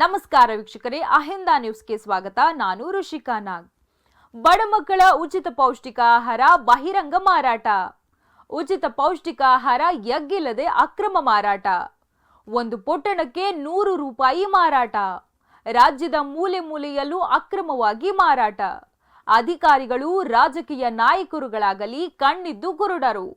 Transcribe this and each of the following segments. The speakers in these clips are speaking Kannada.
ನಮಸ್ಕಾರ ವೀಕ್ಷಕರೇ, ಅಹಿಂದ ನ್ಯೂಸ್ಗೆ ಸ್ವಾಗತ. ನಾನು ಋಷಿಕಾ ನಾಗ್. ಬಡ ಮಕ್ಕಳ ಉಚಿತ ಪೌಷ್ಟಿಕ ಆಹಾರ ಬಹಿರಂಗ ಮಾರಾಟ. ಉಚಿತ ಪೌಷ್ಟಿಕ ಆಹಾರ ಎಗ್ಗಿಲ್ಲದೆ ಅಕ್ರಮ ಮಾರಾಟ. ಒಂದು ಪೊಟ್ಟಣಕ್ಕೆ ನೂರು ರೂಪಾಯಿ ಮಾರಾಟ. ರಾಜ್ಯದ ಮೂಲೆ ಮೂಲೆಯಲ್ಲೂ ಅಕ್ರಮವಾಗಿ ಮಾರಾಟ. ಅಧಿಕಾರಿಗಳು ರಾಜಕೀಯ ನಾಯಕರುಗಳಾಗಲಿ ಕಣ್ಣಿದ್ದು ಕುರುಡರು.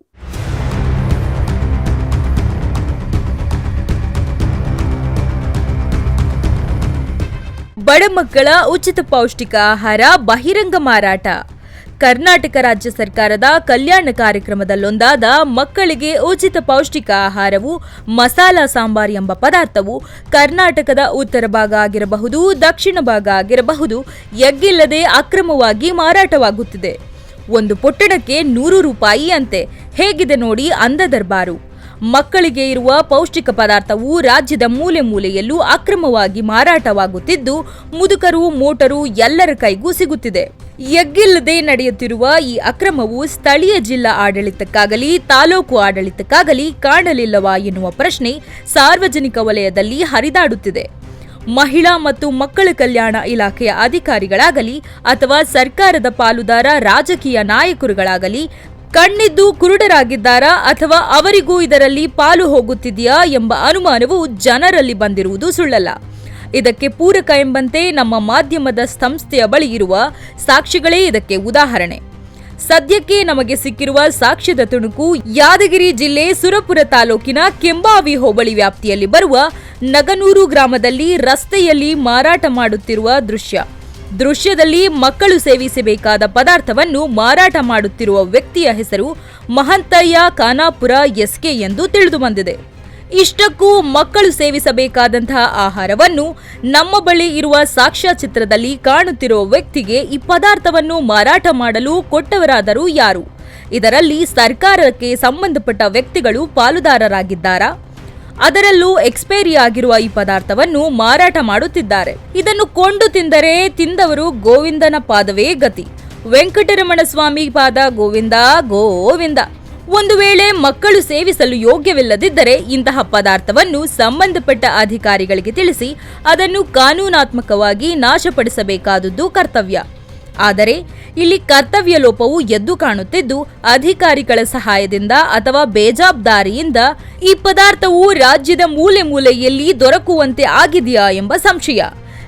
ಬಡ ಮಕ್ಕಳ ಉಚಿತ ಪೌಷ್ಟಿಕ ಆಹಾರ, ಬಹಿರಂಗ ಮಾರಾಟ. ಕರ್ನಾಟಕ ರಾಜ್ಯ ಸರ್ಕಾರದ ಕಲ್ಯಾಣ ಕಾರ್ಯಕ್ರಮದಲ್ಲೊಂದಾದ ಮಕ್ಕಳಿಗೆ ಉಚಿತ ಪೌಷ್ಟಿಕ ಆಹಾರವು, ಮಸಾಲಾ ಸಾಂಬಾರ್ ಎಂಬ ಪದಾರ್ಥವು ಕರ್ನಾಟಕದ ಉತ್ತರ ಭಾಗ ಆಗಿರಬಹುದು, ದಕ್ಷಿಣ ಭಾಗ ಆಗಿರಬಹುದು, ಎಗ್ಗಿಲ್ಲದೆ ಅಕ್ರಮವಾಗಿ ಮಾರಾಟವಾಗುತ್ತಿದೆ. ಒಂದು ಪೊಟ್ಟಣಕ್ಕೆ ನೂರು ರೂಪಾಯಿ ಅಂತೆ. ಹೇಗಿದೆ ನೋಡಿ ಅಂದ ದರ್ಬಾರು. ಮಕ್ಕಳಿಗೆ ಇರುವ ಪೌಷ್ಟಿಕ ಪದಾರ್ಥವು ರಾಜ್ಯದ ಮೂಲೆ ಮೂಲೆಯಲ್ಲೂ ಅಕ್ರಮವಾಗಿ ಮಾರಾಟವಾಗುತ್ತಿದ್ದು, ಮುದುಕರು, ಮೋಟರು ಎಲ್ಲರ ಕೈಗೂ ಸಿಗುತ್ತಿದೆ. ಎಗ್ಗಿಲ್ಲದೆ ನಡೆಯುತ್ತಿರುವ ಈ ಅಕ್ರಮವು ಸ್ಥಳೀಯ ಜಿಲ್ಲಾ ಆಡಳಿತಕ್ಕಾಗಲಿ, ತಾಲೂಕು ಆಡಳಿತಕ್ಕಾಗಲಿ ಕಾಣಲಿಲ್ಲವಾ ಎನ್ನುವ ಪ್ರಶ್ನೆ ಸಾರ್ವಜನಿಕ ವಲಯದಲ್ಲಿ ಹರಿದಾಡುತ್ತಿದೆ. ಮಹಿಳಾ ಮತ್ತು ಮಕ್ಕಳ ಕಲ್ಯಾಣ ಇಲಾಖೆಯ ಅಧಿಕಾರಿಗಳಾಗಲಿ ಅಥವಾ ಸರ್ಕಾರದ ಪಾಲುದಾರ ರಾಜಕೀಯ ನಾಯಕರುಗಳಾಗಲಿ ಕಣ್ಣಿದ್ದು ಕುರುಡರಾಗಿದ್ದಾರಾ ಅಥವಾ ಅವರಿಗೂ ಇದರಲ್ಲಿ ಪಾಲು ಹೋಗುತ್ತಿದೆಯಾ ಎಂಬ ಅನುಮಾನವು ಜನರಲ್ಲಿ ಬಂದಿರುವುದು ಸುಳ್ಳಲ್ಲ. ಇದಕ್ಕೆ ಪೂರಕ ಎಂಬಂತೆ ನಮ್ಮ ಮಾಧ್ಯಮದ ಸಂಸ್ಥೆಯ ಬಳಿ ಇರುವ ಸಾಕ್ಷಿಗಳೇ ಇದಕ್ಕೆ ಉದಾಹರಣೆ. ಸದ್ಯಕ್ಕೆ ನಮಗೆ ಸಿಕ್ಕಿರುವ ಸಾಕ್ಷ್ಯದ ತುಣುಕು ಯಾದಗಿರಿ ಜಿಲ್ಲೆ ಸುರಪುರ ತಾಲೂಕಿನ ಕೆಂಬಾವಿ ಹೋಬಳಿ ವ್ಯಾಪ್ತಿಯಲ್ಲಿ ಬರುವ ನಗನೂರು ಗ್ರಾಮದಲ್ಲಿ ರಸ್ತೆಯಲ್ಲಿ ಮಾರಾಟ ಮಾಡುತ್ತಿರುವ ದೃಶ್ಯ. ದೃಶ್ಯದಲ್ಲಿ ಮಕ್ಕಳು ಸೇವಿಸಬೇಕಾದ ಪದಾರ್ಥವನ್ನು ಮಾರಾಟ ಮಾಡುತ್ತಿರುವ ವ್ಯಕ್ತಿಯ ಹೆಸರು ಮಹಂತಯ್ಯ ಖಾನಾಪುರ ಎಸ್ಕೆ ಎಂದು ತಿಳಿದು ಬಂದಿದೆ. ಇಷ್ಟಕ್ಕೂ ಮಕ್ಕಳು ಸೇವಿಸಬೇಕಾದಂತಹ ಆಹಾರವನ್ನು ನಮ್ಮ ಬಳಿ ಇರುವ ಸಾಕ್ಷ್ಯಚಿತ್ರದಲ್ಲಿ ಕಾಣುತ್ತಿರುವ ವ್ಯಕ್ತಿಗೆ ಈ ಪದಾರ್ಥವನ್ನು ಮಾರಾಟ ಮಾಡಲು ಕೊಟ್ಟವರಾದರೂ ಯಾರು? ಇದರಲ್ಲಿ ಸರ್ಕಾರಕ್ಕೆ ಸಂಬಂಧಪಟ್ಟ ವ್ಯಕ್ತಿಗಳು ಪಾಲುದಾರರಾಗಿದ್ದಾರಾ? ಅದರಲ್ಲೂ ಎಕ್ಸ್ಪೈರಿ ಆಗಿರುವ ಈ ಪದಾರ್ಥವನ್ನು ಮಾರಾಟ ಮಾಡುತ್ತಿದ್ದಾರೆ. ಇದನ್ನು ಕೊಂಡು ತಿಂದರೆ ತಿಂದವರು ಗೋವಿಂದನ ಪಾದವೇ ಗತಿ. ವೆಂಕಟರಮಣ ಸ್ವಾಮಿ ಪಾದ ಗೋವಿಂದ ಗೋವಿಂದ. ಒಂದು ವೇಳೆ ಮಕ್ಕಳು ಸೇವಿಸಲು ಯೋಗ್ಯವಿಲ್ಲದಿದ್ದರೆ ಇಂತಹ ಪದಾರ್ಥವನ್ನು ಸಂಬಂಧಪಟ್ಟ ಅಧಿಕಾರಿಗಳಿಗೆ ತಿಳಿಸಿ ಅದನ್ನು ಕಾನೂನಾತ್ಮಕವಾಗಿ ನಾಶಪಡಿಸಬೇಕಾದುದು ಕರ್ತವ್ಯ. ಆದರೆ ಇಲ್ಲಿ ಕರ್ತವ್ಯ ಲೋಪವು ಎದ್ದು ಕಾಣುತ್ತಿದ್ದು ಅಧಿಕಾರಿಗಳ ಸಹಾಯದಿಂದ ಅಥವಾ ಬೇಜಾಬ್ದಾರಿಯಿಂದ ಈ ಪದಾರ್ಥವು ರಾಜ್ಯದ ಮೂಲೆ ಮೂಲೆಯಲ್ಲಿ ದೊರಕುವಂತೆ ಆಗಿದೆಯಾ ಎಂಬ ಸಂಶಯ.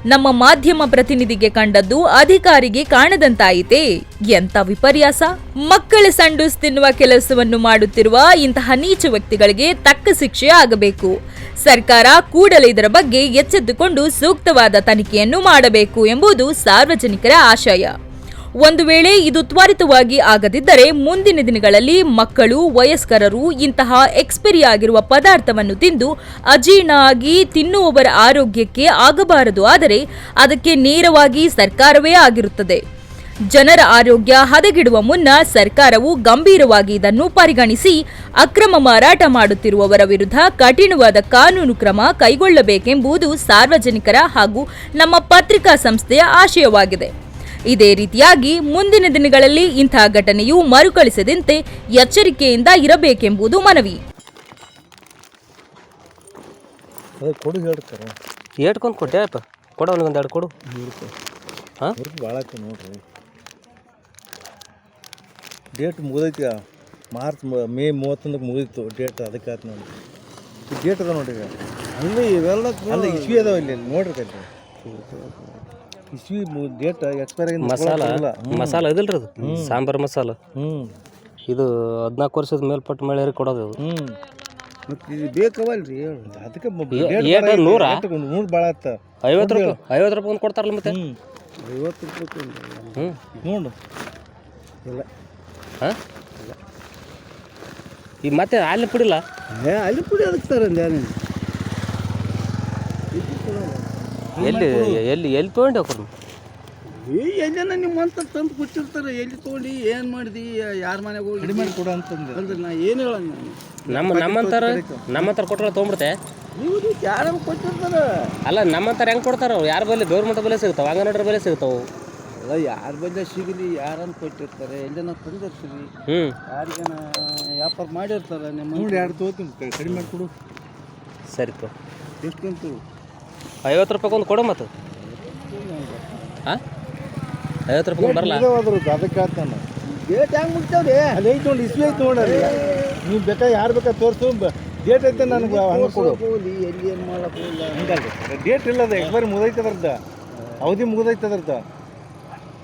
ನಮ್ಮ ಮಾಧ್ಯಮ ಪ್ರತಿನಿಧಿಗೆ ಕಂಡದ್ದು ಅಧಿಕಾರಿಗೆ ಕಾಣದಂತಾಯಿತೆ. ಎಂತ ವಿಪರ್ಯಾಸ. ಮಕ್ಕಳ ಸಂಡೂಸ್ ತಿನ್ನುವ ಕೆಲಸವನ್ನು ಮಾಡುತ್ತಿರುವ ಇಂತಹ ನೀಚ ವ್ಯಕ್ತಿಗಳಿಗೆ ತಕ್ಕ ಶಿಕ್ಷೆ ಆಗಬೇಕು. ಸರ್ಕಾರ ಕೂಡಲೇ ಇದರ ಬಗ್ಗೆ ಎಚ್ಚೆತ್ತುಕೊಂಡು ಸೂಕ್ತವಾದ ತನಿಖೆಯನ್ನು ಮಾಡಬೇಕು ಎಂಬುದು ಸಾರ್ವಜನಿಕರ ಆಶಯ. ಒಂದು ವೇಳೆ ಇದು ತ್ವರಿತವಾಗಿ ಆಗದಿದ್ದರೆ ಮುಂದಿನ ದಿನಗಳಲ್ಲಿ ಮಕ್ಕಳು, ವಯಸ್ಕರರು ಇಂತಹ ಎಕ್ಸ್ಪೈರಿ ಆಗಿರುವ ಪದಾರ್ಥವನ್ನು ತಿಂದು ಅಜೀರ್ಣ ಆಗಿ ತಿನ್ನುವವರ ಆರೋಗ್ಯಕ್ಕೆ ಆಗಬಾರದು. ಆದರೆ ಅದಕ್ಕೆ ನೇರವಾಗಿ ಸರ್ಕಾರವೇ ಆಗಿರುತ್ತದೆ. ಜನರ ಆರೋಗ್ಯ ಹದಗಿಡುವ ಮುನ್ನ ಸರ್ಕಾರವು ಗಂಭೀರವಾಗಿ ಇದನ್ನು ಪರಿಗಣಿಸಿ ಅಕ್ರಮ ಮಾರಾಟ ಮಾಡುತ್ತಿರುವವರ ವಿರುದ್ಧ ಕಠಿಣವಾದ ಕಾನೂನು ಕ್ರಮ ಕೈಗೊಳ್ಳಬೇಕೆಂಬುದು ಸಾರ್ವಜನಿಕರ ಹಾಗೂ ನಮ್ಮ ಪತ್ರಿಕಾ ಸಂಸ್ಥೆಯ ಆಶಯವಾಗಿದೆ. ಇದೇ ರೀತಿಯಾಗಿ ಮುಂದಿನ ದಿನಗಳಲ್ಲಿ ಇಂತಹ ಘಟನೆಯು ಮರುಕಳಿಸದಂತೆ ಎಚ್ಚರಿಕೆಯಿಂದ ಇರಬೇಕೆಂಬುದು ಮನವಿ. ಕೊಡು ಎರಡು ಹಾಂ? ಭಾಳ ನೋಡ್ರಿ. ಡೇಟ್ ಮುಗಿದೈತಿ. ಮಾರ್ಚ್ ಮೇ ಮೂವತ್ತೊಂದಕ್ಕೆ ಮುಗಿದಿತ್ತು ಡೇಟ್ ಅದಕ್ಕೆ ಆಯ್ತು ನೋಡಿ ಈ ಡೇಟ್ ಅದ ನೋಡ್ರಿ ಅಲ್ಲಿ ಇವೆಲ್ಲ ಅಲ್ಲ ಇಸ್ವಿ ಅದಾವ ಇಲ್ಲಿ ನೋಡ್ರಿ ಇಸ್ವಿ ಡೇಟ್ ಎಕ್ಸ್ಪೈರ್ ಆಗಿ ಮಸಾಲ ಮಸಾಲ ರೀ ಅದು. ಸಾಂಬಾರು ಮಸಾಲ. ಹ್ಞೂ ಇದು ಹದಿನಾಲ್ಕು ವರ್ಷದ ಮೇಲ್ಪಟ್ಟು ಮಹಿಳೆಯರಿಗೆ ಕೊಡೋದು ಅದು. ಹ್ಞೂ ಮತ್ತೆ ಇದು ಬೇಕವಲ್ರಿ? ಹೇಳು ಅದಕ್ಕೆ ಏಟ ನೂರಾ? ನೂರು ಭಾಳ ಆಯ್ತ ಐವತ್ತು ರೂಪಾಯಿ ಐವತ್ತು ರೂಪಾಯಿ ಒಂದು ಕೊಡ್ತಾರಲ್ಲ ಮತ್ತೆ? ಐವತ್ತು ರೂಪಾಯಿ ಹ್ಞೂ ನೋಡು. ಇಲ್ಲ. ಹಾಂ? ಈಗ ಮತ್ತೆ ಅಲ್ಲಿ ಪುಡಿಲ್ಲ? ಏ ಅಲ್ಲಿ ಪುಡಿ ಅದಕ್ಕೆ ಸರ್ ನೀನು ಎಲ್ಲಿ ಎಲ್ಲಿ ಎಲ್ಲಿ ತೊಗೊಂಡು ಕೊಡು ಈ ಎಲ್ಲೇನ ನಿಮ್ಮ ಅಂತ ತಂದು ಕೊಟ್ಟಿರ್ತಾರೆ. ಎಲ್ಲಿ ತೊಗೊಂಡು ಏನು ಮಾಡಿದಿ ಯಾರ ಮನೆಗೆ ಹೋಗಿ? ಕಡಿಮೆ ಮಾಡಿ ಕೊಡು ಅಂತಂದು. ಅಂದ್ರೆ ನಾ ಏನು ಹೇಳ ನಮ್ಮ ನಮ್ಮಂತಾರ ನಮ್ಮಂತಾರ ಕೊಟ್ಟರೆ ತೊಗೊಂಬಿಡ್ತೆ ನೀವು ಯಾರು ಕೊಟ್ಟಿರ್ತಾರೆ? ಅಲ್ಲ ನಮ್ಮಂತಾರ ಹೆಂಗೆ ಕೊಡ್ತಾರ ಅವ್ರು? ಯಾರ ಬಲ್ಲಿ ಗೌರ್ಮೆಂಟ್ ಬೆಲೆ ಸಿಗ್ತಾವೆ? ಅಂಗನವಾಡಿ ಬೆಲೆ ಸಿಗ್ತಾವೆ ಅಲ್ಲ ಯಾರ ಬಂದ ಸಿಗಲಿ ಯಾರನ್ನು ಕೊಟ್ಟಿರ್ತಾರೆ. ಎಲ್ಲೇನ ತಂದಿರ್ತೀವಿ ಹ್ಞೂ ಯಾರಿಗೇನ ವ್ಯಾಪಾರ ಮಾಡಿರ್ತಾರೆ ನಿಮ್ಮ ನೋಡಿ ಎರಡು ತೋತೀನಿ ಕಡಿಮೆ ಮಾಡಿ ಕೊಡು. ಸರಿ ತೋ ಎಷ್ಟು ಕಂತು ಐವತ್ತು ರೂಪಾಯಿ ಒಂದು ಕೊಡು ಮತ್ತು. ಹಾಂ? ಐವತ್ತು ರೂಪಾಯಿ ಬರಲ್ಲ? ಅದಕ್ಕೆ ಆತ್ ಡೇಟ್ ಹೆಂಗೆ ಮುಗ್ತಾವ್ರಿ ಅಲ್ಲಿ ಐತೆ ನೋಡಿ ಇಸ್ವಿ ಐತೆ ನೋಡಲ್ಲಿ ನೀವು ಬೇಕಾ ಯಾರು ಬೇಕಾ ತೋರಿಸು. ಡೇಟ್ ಐತೆ ನನಗೆ ಹಂಗೆ ಕೊಡು. ಎಲ್ಲಿ ಏನು ಮಾಡಕ್ ಹೋಗಿಲ್ಲ. ಹಂಗಲ್ರಿ ಡೇಟ್ ಇಲ್ಲ ಅದು ಎಕ್ಸ್ಪೈರಿ ಮುಗ್ದೈತೆ ಅದ್ರದ್ದು. ಅವಧಿ ಮುಗ್ದೈತೆ ಅದ್ರದ್ದು.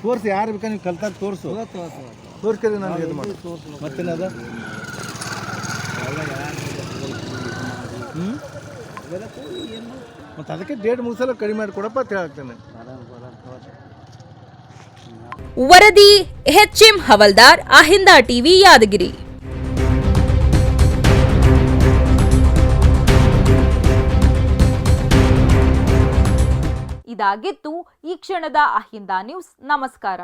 ತೋರಿಸಿ ಯಾರು ಬೇಕಾ ನೀವು ಕಲ್ತಾಗ ತೋರಿಸು. ತೋರಿಸ್ಕರಿ ನನಗೆ ಇದು ಮಾಡಿ ಮತ್ತೇನದ ಹ್ಞೂ ಮತ್ತು ಅದಕ್ಕೆ ಡೇಟ್ ಮುಗಿಸಲ್ಲ ಕಡಿಮೆ ಮಾಡಿ ಕೊಡಪ್ಪ ಅಂತ ಹೇಳ್ತೇನೆ ವರದಿ, ಎಚ್ಎಂ ಹವಲ್ದಾರ್, ಅಹಿಂದ ಟಿವಿ, ಯಾದಗಿರಿ. ಇದಾಗಿತ್ತು ಈ ಕ್ಷಣದ ಅಹಿಂದ ನ್ಯೂಸ್. ನಮಸ್ಕಾರ.